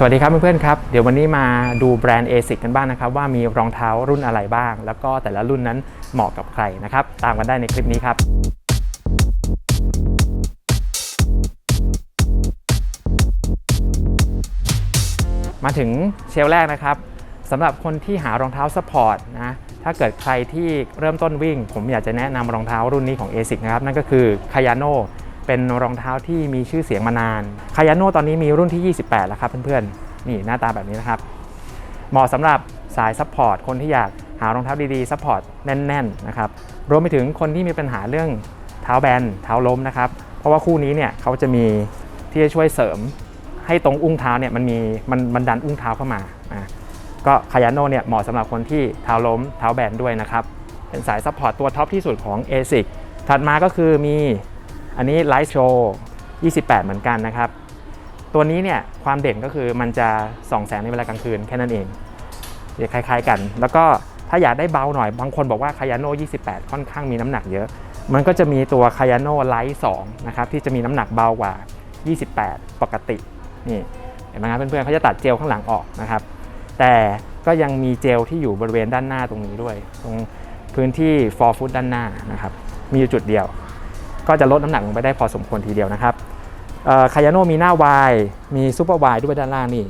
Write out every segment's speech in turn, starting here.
สวัสดีครับเพื่อนๆครับ เดี๋ยววันนี้มาดูแบรนด์ ASIC กันบ้างนะครับ ว่ามีรองเท้ารุ่นอะไรบ้าง แล้วก็แต่ละรุ่นนั้นเหมาะกับใครนะครับ ตามกันได้ในคลิปนี้ครับมาถึงเชลแรกนะครับสำหรับคนที่หารองเท้าสปอร์ตนะถ้าเกิดใครที่เริ่มต้นวิ่ง ผมอยากจะแนะนำรองเท้ารุ่นนี้ของ ASIC นะครับ นั่นก็คือ k a y a n o เป็นรองเท้าที่มีชื่อเสียงมานาน k a y a n o ตอนนี้มีรุ่นที่ 28 แล้วครับเพื่อนๆ นี่หน้าตาแบบนี้นะครับ เหมาะสำหรับสายซัพพอร์ตคนที่อยากหารองเท้าดีๆซัพพอร์ตแน่นๆนะครับรวมไปถึงคนที่มีปัญหาเรื่องเท้าแบนเท้าล้มนะครับเพราะว่าคู่นี้เนี่ยเขาจะมีที่จะช่วยเสริมให้ตรงอุ้งเท้าเนี่ยมันมีมันมันดันอุ้งเท้าเข้ามาอะก็คายาโนเนี่ยเหมาะสำหรับคนที่เท้าล้มเท้าแบนด้วยนะครับเป็นสายซัพพอร์ตตัวท็อปที่สุดของ ASIC ถัดมาก็คือมี อันนี้ Light Show 28 เหมือนกันนะครับ ตัวนี้เนี่ยความเด่นก็คือมันจะส่องแสงในเวลากลางคืนแค่นั้นเองจะคล้ายๆกัน แล้วก็ถ้าอยากได้เบาหน่อย บางคนบอกว่าคายาโน่28 ค่อนข้างมีน้ำหนักเยอะ มันก็จะมีตัวคายาโน่ไลท์2นะครับที่จะมีน้ำหนักเบากว่า 28 ปกตินี่เห็นไหมครับเพื่อนๆเขาจะตัดเจลข้างหลังออกนะครับ แต่ก็ยังมีเจลที่อยู่บริเวณด้านหน้าตรงนี้ด้วย ตรงพื้นที่ 4 ฟุตด้านหน้านะครับ มีอยู่จุดเดียว ก็จะลดน้ำหนักลงไปได้พอสมควรทีเดียวนะครับคายาโนมีหน้า Y มีซูเปอร์ Y ด้วยด้านล่างนี่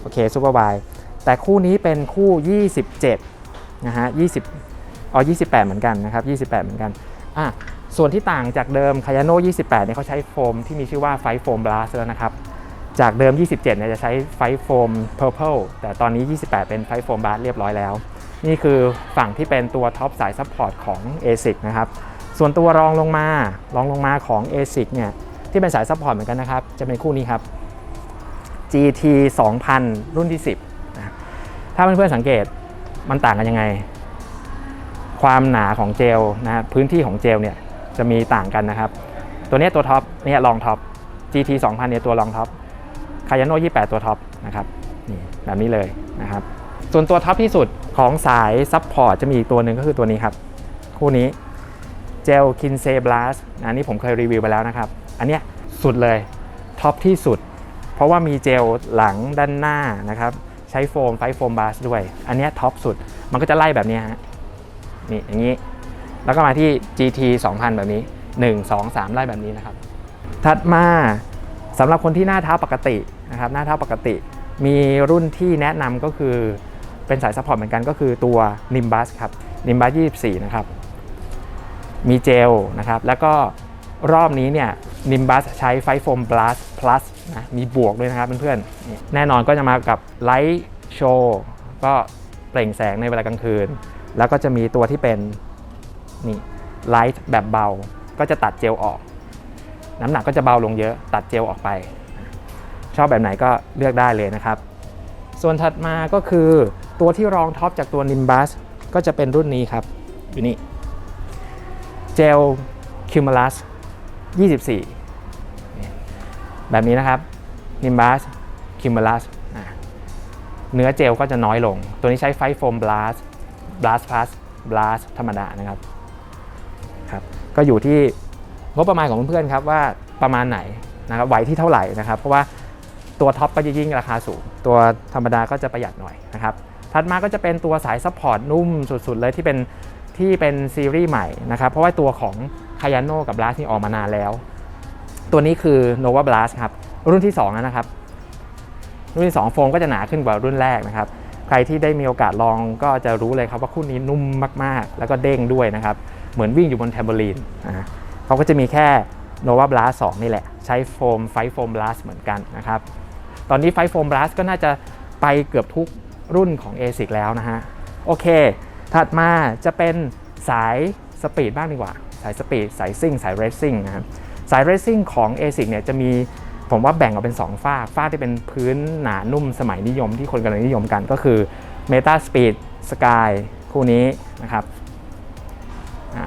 โอเคซูเปอร์ Y แต่คู่นี้เป็นคู่ 27นะฮะ20อ๋อ28 เหมือนกันนะครับ 28 เหมือนกันอะส่วนที่ต่างจากเดิมคายาโน28เนี่ยเขาใช้โฟมที่มีชื่อว่าไฟโฟมบลัสแล้วนะครับจากเดิม 27เนี่ยจะใช้ไฟโฟม Purple แต่ตอนนี้ 28 เป็นไฟโฟมบาร์เรียบร้อยแล้ว นี่คือฝั่งที่เป็นตัวท็อปสายซัพพอร์ตของ ASIC นะครับ ส่วนตัวรองลงมารองลงมาของ ASIC เนี่ยที่เป็นสายซัพพอร์ตเหมือนกันนะครับ จะเป็นคู่นี้ครับ GT 2000 รุ่นที่ 10นะถ้าเพื่อนๆสังเกตมันต่างกันยังไง ความหนาของเจลนะพื้นที่ของเจลเนี่ยจะมีต่างกันนะครับ ตัวนี้ตัวท็อปเนี่ยรองท็อป GT 2000เนี่ยตัวรองท็อปคายาโน่28 ตัวท็อปนะครับนี่แบบนี้เลยนะครับ ส่วนตัวท็อปที่สุดของสายซัพพอร์ตจะมีอีกตัวหนึ่งก็คือตัวนี้ครับ คู่นี้ เจลคินเซบลัสอันนี้ผมเคยรีวิวไปแล้วนะครับ อันเนี้ยสุดเลยท็อปที่สุด เพราะว่ามีเจลหลังด้านหน้านะครับ ใช้โฟมไฟโฟมบาสด้วย อันเนี้ยท็อปสุดมันก็จะไล่แบบนี้ฮะนี่อย่างนี้ แล้วก็มาที่ GT 2000 แบบนี้ 1 2 3 ไล่แบบนี้นะครับ ถัดมาสำหรับคนที่หน้าเท้าปกตินะครับหน้าเท้าปกติ มีรุ่นที่แนะนำก็คือเป็นสายซัพพอร์ตเหมือนกันก็คือตัว Nimbus ครับ Nimbus 24 นะครับ มีเจลนะครับ แล้วก็รอบนี้เนี่ย Nimbus ใช้ไฟโฟม Blast Plus นะมีบวกด้วยนะครับเพื่อนๆ แน่นอนก็จะมากับ Light Show ก็เปล่งแสงในเวลากลางคืน แล้วก็จะมีตัวที่เป็นนี่ Light แบบเบา ก็จะตัดเจลออก น้ำหนักก็จะเบาลงเยอะตัดเจลออกไป ชอบแบบไหนก็เลือกได้เลยนะครับ ส่วนถัดมาก็คือตัวที่รองท็อปจากตัว Nimbus ก็จะเป็นรุ่นนี้ครับอยู่นี่ เจล Cumulus 24 แบบนี้นะครับ Nimbus Cumulus อะเนื้อเจลก็จะน้อยลง ตัวนี้ใช้ไฟโฟม Blast Blast Plus Blast ธรรมดานะครับครับ ก็อยู่ที่งบประมาณของเพื่อนๆครับว่าประมาณไหนนะครับไหวที่เท่าไหร่นะครับ เพราะว่าตัวท็อปก็จะยิ่งราคาสูง ตัวธรรมดาก็จะประหยัดหน่อยนะครับถัดมาก็จะเป็นตัวสายซัพพอร์ตนุ่มสุดๆเลยที่เป็น ที่เป็นซีรีส์ใหม่นะครับ เพราะว่าตัวของคายาโนกับ Blast นี่ออกมานานแล้ว ตัวนี้คือ Nova Blast ครับ รุ่นที่2นะครับ รุ่นที่ 2 โฟมก็จะหนาขึ้นกว่ารุ่นแรกนะครับ ใครที่ได้มีโอกาสลองก็จะรู้เลยครับว่าคู่นี้นุ่มมากๆ แล้วก็เด้งด้วยนะครับ เหมือนวิ่งอยู่บนแทมเบอรีนนะเขาก็จะมีแค่ Nova Blast 2 นี่แหละ ใช้โฟมไฟโฟม Blast เหมือนกันนะครับ ตอนนี้ไฟโฟม Blast ก็น่าจะไปเกือบทุกรุ่นของ ASIC แล้วนะฮะ โอเค ถัดมาจะเป็นสายสปีดบ้างดีกว่า สายสปีดสายซิ่งสายเรซซิ่งนะครับสายเรซซิ่งของ ASIC เนี่ยจะมีผมว่าแบ่งออกเป็น 2 ฝ้าฝ้าที่เป็นพื้นหนานุ่มสมัยนิยมที่คนกำลังนิยมกันก็คือ Meta Speed Sky คู่นี้นะครับ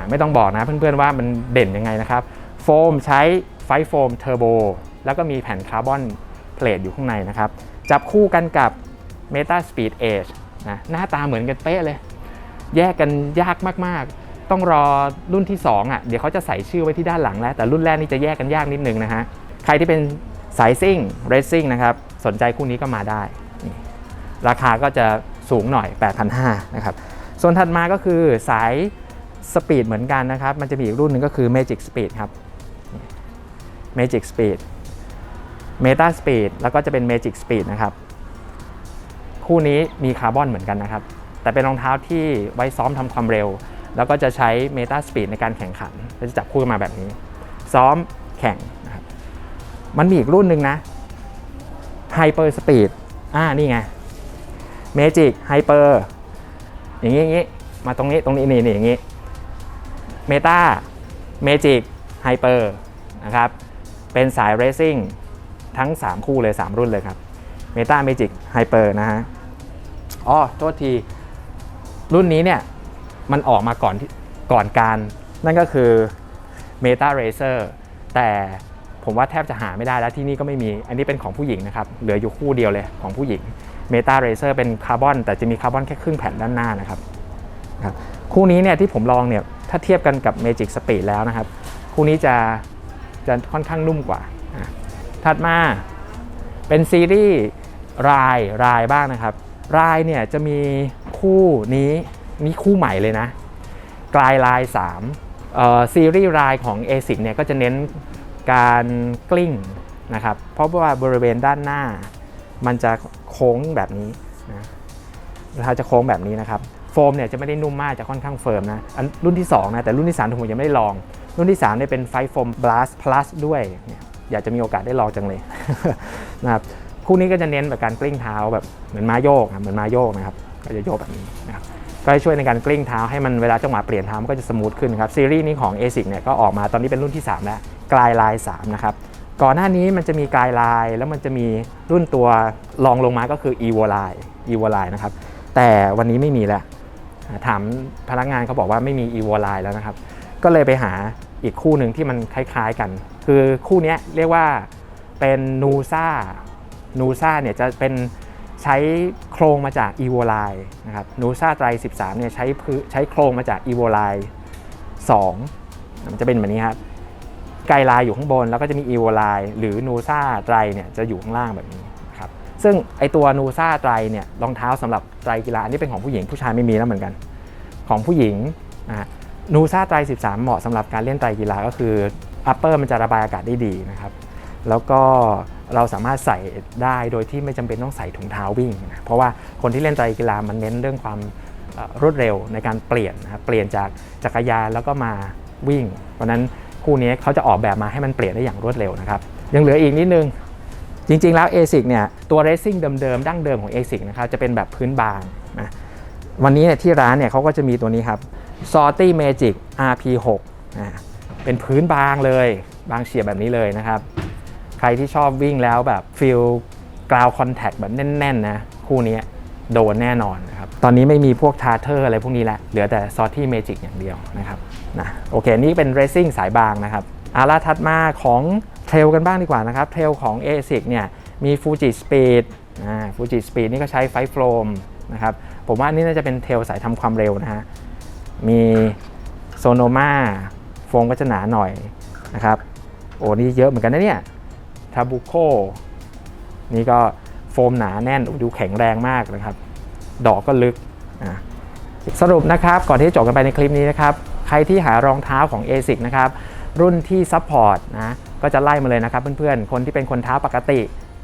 ไม่ต้องบอกนะเพื่อนๆว่ามันเด่นยังไงนะครับ โฟมใช้ไฟโฟมเทอร์โบแล้วก็มีแผ่นคาร์บอนเพลทอยู่ข้างในนะครับ จับคู่กันกับ Meta Speed Edge นะหน้าตาเหมือนกันเป๊ะเลย แยกกันยากมากๆ ต้องรอรุ่นที่2อะเดี๋ยวเขาจะใส่ชื่อไว้ที่ด้านหลังแล้ว แต่รุ่นแรกนี่จะแยกกันยากนิดนึงนะฮะ ใครที่เป็นสายซิ่งเรซซิ่งนะครับ สนใจคู่นี้ก็มาได้ ราคาก็จะสูงหน่อย 8,500นะครับส่วนถัดมาก็คือสายสปีดเหมือนกันนะครับ มันจะมีอีกรุ่นหนึ่งก็คือ Magic Speed ครับ Magic Speed Meta Speed แล้วก็จะเป็น Magic Speed นะครับ คู่นี้มีคาร์บอนเหมือนกันนะครับ แต่เป็นรองเท้าที่ไว้ซ้อมทำความเร็ว แล้วก็จะใช้ Meta Speed ในการแข่งขันก็จะจับคู่กันมาแบบนี้ ซ้อมแข่งนะครับมันมีอีกรุ่นหนึ่งนะ Hyper Speed อ่านี่ไง Magic Hyper อย่างนี้อย่างนี้มาตรงนี้ตรงนี้นี่นี่อย่างนี้ Meta Magic Hyper นะครับเป็นสาย Racing ทั้ง 3 คู่เลย 3 รุ่นเลยครับ Meta Magic Hyper นะฮะอ๋อโทษที รุ่นนี้เนี่ยมันออกมาก่อนก่อนการ นั่นก็คือ Meta Racer แต่ผมว่าแทบจะหาไม่ได้แล้วที่นี่ก็ไม่มี อันนี้เป็นของผู้หญิงนะครับ เหลืออยู่คู่เดียวเลยของผู้หญิง Meta Racer เป็นคาร์บอนแต่จะมีคาร์บอนแค่ครึ่งแผ่นด้านหน้านะครับครับคู่นี้เนี่ยที่ผมลองเนี่ยถ้าเทียบกันกับ Magic Speed แล้วนะครับ คู่นี้จะจะค่อนข้างนุ่มกว่า ถัดมาเป็นซีรีส์รายรายบ้างนะครับ รายเนี่ยจะมี คู่นี้นี่คู่ใหม่เลยนะกลายลาย3เอ่อซีรีส์รายของ ASIC เนี่ยก็จะเน้นการกลิ้งนะครับ เพราะว่าบริเวณด้านหน้า มันจะโค้งแบบนี้นะเราจะโค้งแบบนี้นะครับ โฟมเนี่ยจะไม่ได้นุ่มมากจะค่อนข้างเฟิร์มนะอันรุ่นที่2นะแต่รุ่นที่3ผมยังไม่ได้ลอง รุ่นที่3เนี่ยเป็นไฟโฟม Blast Plus ด้วย อยากจะมีโอกาสได้ลองจังเลยนะครับคู่นี้ก็จะเน้นแบบการกลิ้งเท้าแบบเหมือนม้าโยกเหมือนม้าโยกนะครับ ก็จะโยกแบบนี้นะครับก็จะช่วยในการกลิ้งเท้าให้มันเวลาจังหวะเปลี่ยนเท้ามันก็จะสมูทขึ้นครับซีรีส์นี้ของ ASIC เนี่ยก็ออกมาตอนนี้เป็นรุ่นที่ 3 แล้วกลายลาย3นะครับก่อนหน้านี้มันจะมีกลายลายแล้วมันจะมีรุ่นตัวรองลงมาก็คือ evo line evo line นะครับแต่วันนี้ไม่มีแล้วถามพนักงานเขาบอกว่าไม่มี evo line แล้วนะครับก็เลยไปหาอีกคู่หนึ่งที่มันคล้ายๆกัน คือคู่นี้เรียกว่าเป็น nusa nusa เนี่ยจะเป็นใช้ โครงมาจาก evo line นะครับ nusa ไตร13เนี่ยใช้พื้นใช้โครงมาจาก evo line 2มันจะเป็นแบบนี้ครับไกลไลน์อยู่ข้างบนแล้วก็จะมี e v o line หรือนูซ่าไตรเนี่ยจะอยู่ข้างล่างแบบนี้ครับซึ่งไอตัวนูซ่าไตรเนี่ยรองเท้าสำหรับไตรกีฬาอันนี้เป็นของผู้หญิงผู้ชายไม่มีแล้วเหมือนกัน ของผู้หญิงนะนูซ่าไตร13 เหมาะสำหรับการเล่นไตรกีฬาก็คืออัปเปอร์มันจะระบายอากาศได้ดีนะครับแล้วก็ เราสามารถใส่ได้โดยที่ไม่จำเป็นต้องใส่ถุงเท้าวิ่งนะเพราะว่าคนที่เล่นไตรกีฬามันเน้นเรื่องความรวดเร็วในการเปลี่ยนนะครับเปลี่ยนจากจักรยานแล้วก็มาวิ่ง เพราะฉะนั้นคู่นี้เขาจะออกแบบมาให้มันเปลี่ยนได้อย่างรวดเร็วนะครับยังเหลืออีกนิดนึง จริง ๆ แล้ว ASIC เนี่ยตัว Racing เดิมๆ ดั้งเดิมของ ASIC นะครับจะเป็นแบบพื้นบางนะวันนี้เนี่ยที่ร้านเนี่ยเขาก็จะมีตัวนี้ครับ Salty Magic RP6 นะเป็นพื้นบางเลย บางเฉียบแบบนี้เลยนะครับ ใครที่ชอบวิ่งแล้วแบบฟิลกราวคอนแทคแบบแน่นๆนะคู่นี้โดนแน่นอนนะครับตอนนี้ไม่มีพวกทาร์เทอร์อะไรพวกนี้ล้วเหลือแต่ Salty Magic อย่างเดียวนะครับนะโอเค นี่เป็น Racing สายบางนะครับอาล่าถัดมาของเทรลกันบ้างดีกว่านะครับเทรลของ ASIC เนี่ยมี Fuji Speed อ่า Fuji Speed นี่ก็ใช้ไฟโฟมนะครับผมว่านี่น่าจะเป็นเทรลสายทำความเร็วนะฮะมีโซโนมาโฟมก็จะหนาหน่อยนะครับโอ้นี่เยอะเหมือนกันนะเนี่ย ทาบุโคนี่ก็โฟมหนาแน่นดูแข็งแรงมากนะครับ ดอกก็ลึกอะสรุปนะครับก่อนที่จะจบกันไปในคลิปนี้นะครับ ใครที่หารองเท้าของ ASIC นะครับรุ่นที่ซัพพอร์ตนะก็จะไล่มาเลยนะครับเพื่อนๆ คนที่เป็นคนเท้าปกติ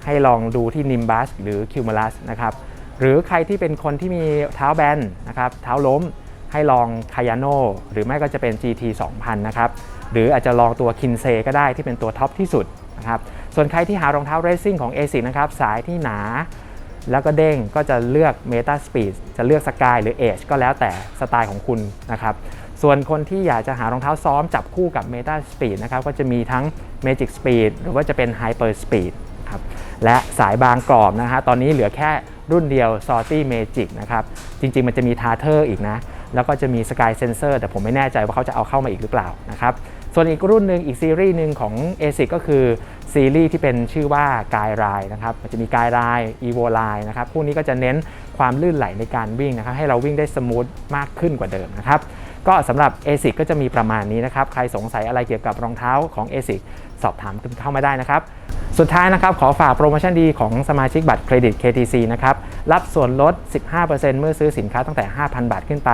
ให้ลองดูที่ Nimbus หรือ Cumulus นะครับหรือใครที่เป็นคนที่มีเท้าแบนนะครับเท้าล้มให้ลองคายาโนหรือไม่ก็จะเป็น GT 2000 นะครับ หรืออาจจะลองตัว k i n s e ก็ได้ที่เป็นตัวท็อปที่สุดนะครับ ส่วนใครที่หารองเท้าเรซซิ่งของ ASIC นะครับสายที่หนาแล้วก็เด้งก็จะเลือก Meta Speed จะเลือก Sky หรือ Edge ก็แล้วแต่สไตล์ของคุณนะครับส่วนคนที่อยากจะหารองเท้าซ้อมจับคู่กับ Meta Speed นะครับก็จะมีทั้ง Magic Speed หรือว่าจะเป็น Hyper Speed ครับและสายบางกรอบนะฮะตอนนี้เหลือแค่รุ่นเดียว Salty Magic นะครับจริงๆมันจะมี Tartar อีกนะ แล้วก็จะมี Sky Sensor แต่ผมไม่แน่ใจว่าเขาจะเอาเข้ามาอีกหรือเปล่านะครับส่วนอีกรุ่นหนึ่งอีกซีรีส์หนึ่งของ ASIC ก็คือ ซีรีส์ที่เป็นชื่อว่ากายรายนะครับมันจะมีกายราย Evo Line นะครับพวกนี้ก็จะเน้นความลื่นไหลในการวิ่งนะครับให้เราวิ่งได้สมูทมากขึ้นกว่าเดิมนะครับก็สำหรับ ASIC ก็จะมีประมาณนี้นะครับ ใครสงสัยอะไรเกี่ยวกับรองเท้าของ ASIC สอบถามเข้ามาได้นะครับ สุดท้ายนะครับขอฝากโปรโมชั่นดีของสมาชิกบัตรเครดิต KTC นะครับรับส่วนลด 15%เมื่อซื้อสินค้าตั้งแต่ 5,000 บาทขึ้นไป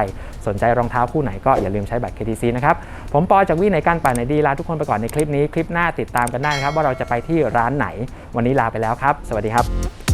สนใจรองเท้าคู่ไหนก็อย่าลืมใช้บัตร KTC นะครับผมปอจากวิในการปั่นไหนดีลาทุกคนไปก่อนในคลิปนี้คลิปหน้าติดตามกันได้นะครับว่าเราจะไปที่ร้านไหน วันนี้ลาไปแล้วครับ สวัสดีครับ